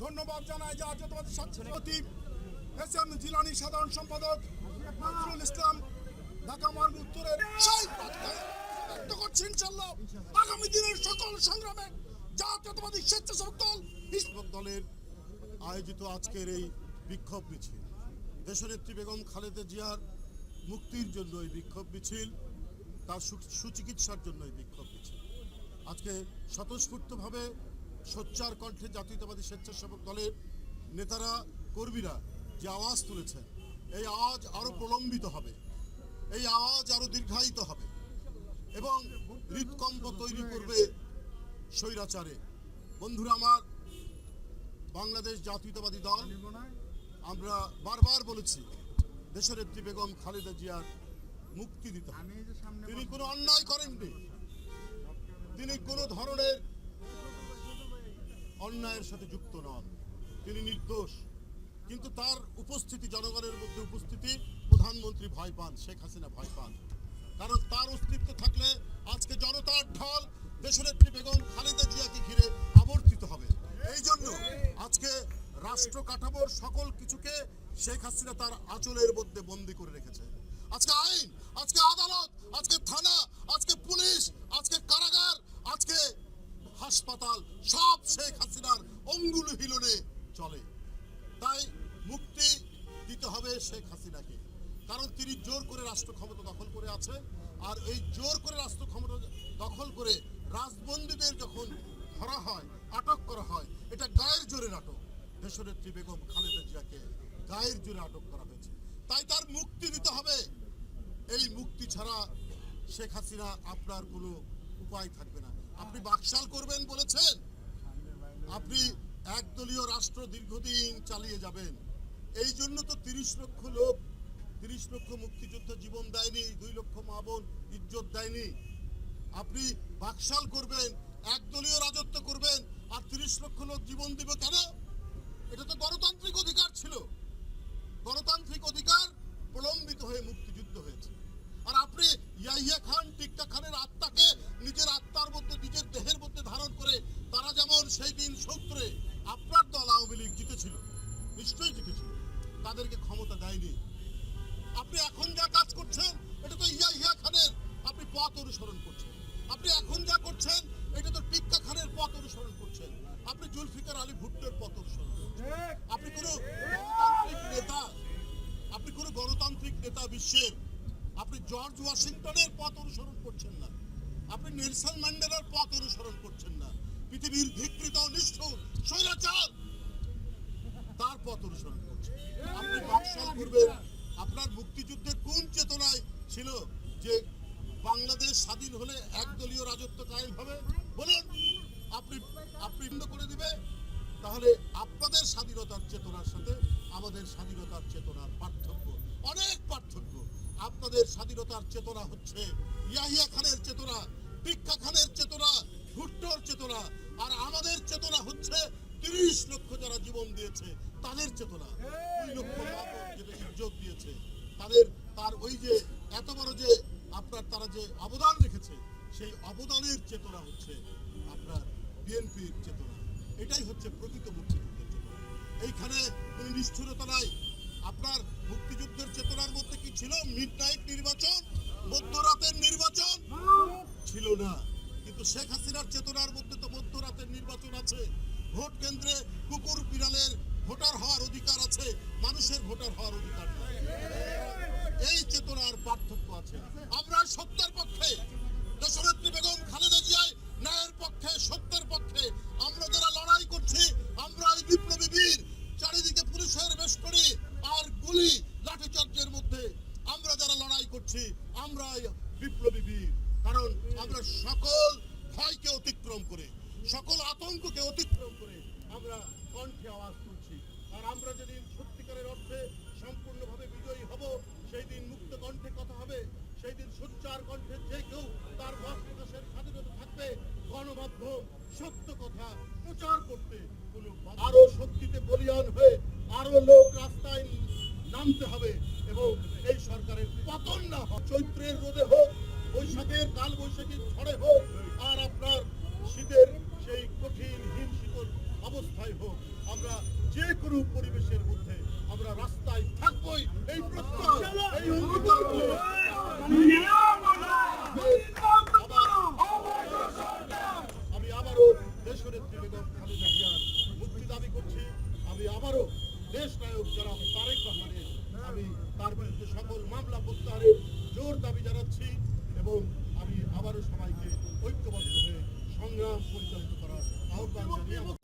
ধন্যবাদ জানাই ছাত্রী এস এম জিলানি সাধারণ সম্পাদক নজরুল ইসলাম, ঢাকা মার্গ উত্তরের সেই ব্যক্ত করছি ইনশাল্লাহ আগামী দিনের সকল সংগ্রামে জাতীয়তাবাদী স্বেচ্ছাসেবক দল স্বেচ্ছাসেবক দলের আয়োজিত আজকের এই বিক্ষোভ মিছিল। দেশনেত্রী বেগম খালেদা জিয়ার মুক্তির জন্য এই বিক্ষোভ মিছিল, তার সুচিকিৎসার জন্য এই বিক্ষোভ মিছিল। আজকে স্বতঃস্ফূর্তভাবে সোচ্চার কণ্ঠে জাতীয়তাবাদী স্বেচ্ছাসেবক দলের নেতারা, কর্মীরা যে আওয়াজ তুলেছেন, এই আওয়াজ আরও প্রলম্বিত হবে, এই আওয়াজ আরও দীর্ঘায়িত হবে এবং হৃদকম্প তৈরি করবে স্বৈরাচারে। বন্ধুরা আমার, বাংলাদেশ জাতীয়তাবাদী দল, আমরা বারবার বলেছি, দেশের একটি বেগম খালেদা জিয়ার মুক্তি দিতে তিনি কোনো অন্যায় করেননি। তিনি কোনো ধরনের অন্যায়ের সাথে যুক্ত নন। তিনি নির্দোষ। কিন্তু তার উপস্থিতি, জনগণের মধ্যে উপস্থিতি প্রধানমন্ত্রী ভয় পান, শেখ হাসিনা ভয় পান। কারণ তার অস্তিত্ব থাকলে আজকে জনতার ঢল দেশনেত্রী বেগম খালেদা জিয়াকে ঘিরে আবর্তিত হবে। এই জন্য আজকে রাষ্ট্র কাঠামোর সকল কিছুকে শেখ হাসিনা তার আঁচলের মধ্যে বন্দি করে রেখেছে। আজকে আইন, আজকে আদালত, আজকে থানা, আজকে পুলিশ, আজকে কারাগার, আজকে হাসপাতাল, সব শেখ হাসিনার অঙ্গুল হিলনে চলে। তাই মুক্তি দিতে হবে শেখ হাসিনাকে। কারণ তিনি জোর করে রাষ্ট্র ক্ষমতা দখল করে আছেন আর এই জোর করে রাষ্ট্র ক্ষমতা দখল করে রাজবন্দীদের যখন ধরা হয়, আটক করা হয়, এটা গায়ের জোরে নাটক। দেশনেত্রী বেগম খালেদা জিয়াকে গায়ের জোরে আটক করা হয়েছে। তাই তার মুক্তি দিতে হবে। এই মুক্তি ছাড়া শেখ হাসিনা আপনার কোনো উপায় থাকবে না। আপনি বাকশাল করবেন বলেছেন। আপনি একদলীয় রাষ্ট্র দীর্ঘদিন চালিয়ে যাবেন। এই জন্য তো তিরিশ লক্ষ লোক তিরিশ লক্ষ মুক্তিযোদ্ধা জীবন দেয়নি, দুই লক্ষ মা বোন ইজ্জত দেয়নি। আপনি বাকশাল করবেন, একদলীয় রাজত্ব করবেন, আর তিরিশ লক্ষ লোক জীবন দিবে কেন? এটা তো গণতান্ত্রিক অধিকার ছিল। গণতান্ত্রিক অধিকার প্রলম্বিত হয়ে মুক্তিযুদ্ধ হয়েছে। আর আপনি ইয়াহিয়া খান টিক্কা খানের আত্মাকে নিজের আত্মার মধ্যে, নিজের দেহের মধ্যে ধারণ করে তারা যেমন সেই দিন সূত্রে আপনার দল আওয়ামী লীগ জিতেছিল, নিশ্চয়ই জিতেছিল, তাদেরকে ক্ষমতা দেয়নি। আপনি এখন যা কাজ করছেন, এটা তো ইয়াহিয়া খানের আপনি পথ অনুসরণ করছেন। আপনি এখন যা করছেন, এটা তো টিক্কা খানের পথ অনুসরণ করছেন। আপনি জুলফিকার আলী ভুট্টোর পথ অনুসরণ আপনি কোনো গণতান্ত্রিক নেতা, আপনি কোনো গণতান্ত্রিক নেতা বিশ্বের, আপনি জর্জ ওয়াশিংটনের পথ অনুসরণ করছেন না। আপনি নেলসন ম্যান্ডেলার পথ অনুসরণ করছেন না। পৃথিবীর ধিকৃত নিষ্ঠুর স্বৈরাচার, তার পথ অনুসরণ করছেন। আপনি বাকশাল করবেন আপনার ছিল যে বাংলাদেশ স্বাধীন হলে একদলীয় রাজত্ব কায়েম হবে। বলুন, আপনি আপনি করে দিবে, তাহলে আপনাদের স্বাধীনতার চেতনার সাথে আমাদের স্বাধীনতার চেতনার পার্থক্য, অনেক পার্থক্য। আপনাদের স্বাধীনতার চেতনা হচ্ছে ইয়াহিয়া খানের চেতনা টিক্কা খানের চেতনা, ভুট্টোর চেতনা, আর আমাদের চেতনা হচ্ছে তিরিশ লক্ষ যারা জীবন দিয়েছে, তাদের চেতনা। দুই লক্ষ দিয়েছে, তাদের তার ওই যে এত বড় যে আপনার তারা যে অবদান রেখেছে, সেই অবদানের চেতনা হচ্ছে আপনার বিএনপির চেতনা। এটাই হচ্ছে প্রকৃত মুক্তিযুদ্ধের চেতনা। এইখানে কোনো নিষ্ঠুরতা নাই। আপনার মুক্তিযুদ্ধের চেতনার মধ্যে কি ছিল মিড নাইট নির্বাচন, মধ্যরাতের নির্বাচন? ছিল না। কিন্তু শেখ হাসিনার চেতনার মধ্যে তো মধ্যরাতের নির্বাচন আছে। ভোট কেন্দ্রে কুকুর বিড়ালের ভোটার হওয়ার অধিকার আছে। মানুষের ভোটার হওয়ার অধিকার নেই। এই চেতনার পার্থক্য আছে। আমরা সত্যের পক্ষে দেশনেত্রী বেগম খালেদা জিয়াই ন্যায়ের পক্ষে, সত্যের পক্ষে আমরা যারা লড়াই করছি, আমরা এই বিপ্লবী বীর, চারিদিকে পুলিশের বেষ্টনী আর গুলি লাঠিচার্জের মধ্যে আমরা যারা লড়াই করছি আমরা বিপ্লবী বীর। কারণ আমরা সকল ভয়কে অতিক্রম করে, সকল আতঙ্ককে অতিক্রম করে আমরা কণ্ঠে আওয়াজ তুলছি। আর আমরা যেদিন সত্যিকারের অর্থে সম্পূর্ণভাবে বিজয়ী হব সেই দিন মুক্ত কণ্ঠে কথা হবে সেই দিন সোচ্চার কণ্ঠে যে কেউ তার মত প্রকাশের স্বাধীনতা থাকবে, গণমাধ্যম সত্য কথা প্রচার করতে কোনো আরও শক্তিতে বলিয়ান হয়ে আরও লোক রাস্তায় নামতে হবে এবং এই সরকারের পতন না চৈত্রের রোদে হোক, বৈশাখের কাল বৈশাখীর ঝড়ে হোক আর আপনার শীতের সেই কঠিন হিম শীতল অবস্থায় হোক আমরা যে কোনো পরিবেশের মধ্যে আমরা রাস্তায় থাকবই এই প্রত্যয় এই অঙ্গীকার করে আমি আবারও দেশনেত্রী বেগম খালেদা জিয়ার মুক্তি দাবি করছি আমি আবারও দেশ নায়ক যারা তারেক রহমানের আমি তার বিরুদ্ধে সকল মামলা প্রত্যাহারের জোর দাবি জানাচ্ছি এবং আমি আবারও সবাইকে ঐক্যবদ্ধ হয়ে সংগ্রাম পরিচালিত করার আহ্বান জানিয়ে আমার-